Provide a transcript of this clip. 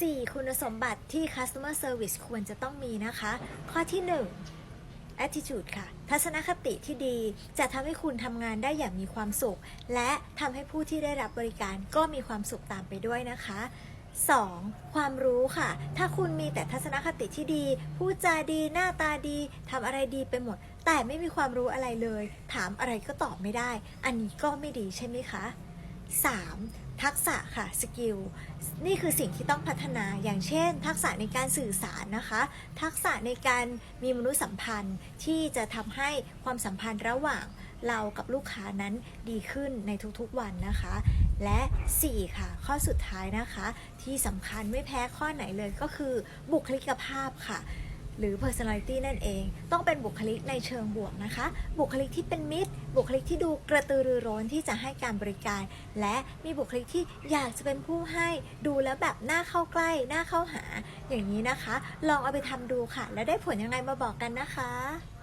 4 คุณสมบัติที่ customer service ควรจะต้องมีนะคะ ข้อที่ 1 attitude ค่ะ ทัศนคติที่ดีจะทำให้คุณทำงานได้อย่างมีความสุข และทำให้ผู้ที่ได้รับบริการก็มีความสุขตามไปด้วยนะคะ 2. ความรู้ค่ะ ถ้าคุณมีแต่ทัศนคติที่ดี พูดจาดี หน้าตาดีทำอะไรดีไปหมด แต่ไม่มีความรู้อะไรเลย ถามอะไรก็ตอบไม่ได้ อันนี้ก็ไม่ดีใช่ไหมคะ 3. ทักษะค่ะสกิลนี่คือสิ่งที่ต้องพัฒนาอย่างเช่น ทักษะในการสื่อสารนะคะ ทักษะในการมีมนุษยสัมพันธ์ที่จะทำให้ความสัมพันธ์ระหว่างเรากับลูกค้านั้นดีขึ้นในทุกๆวันนะคะ และ 4 ค่ะ ข้อสุดท้ายนะคะ ที่สำคัญไม่แพ้ข้อไหนเลยก็คือบุคลิกภาพค่ะ หรือ personality นั่นเอง ต้องเป็นบุคลิกในเชิงบวกนะคะ บุคลิกที่เป็นมิตร บุคลิกที่ดูกระตือรือร้นที่จะให้การบริการ และมีบุคลิกที่อยากจะเป็นผู้ให้ดูแล้วแบบน่าเข้าใกล้น่าเข้าหา อย่างนี้นะคะ ลองเอาไปทำดูค่ะ แล้วได้ผลยังไงมาบอกกันนะคะ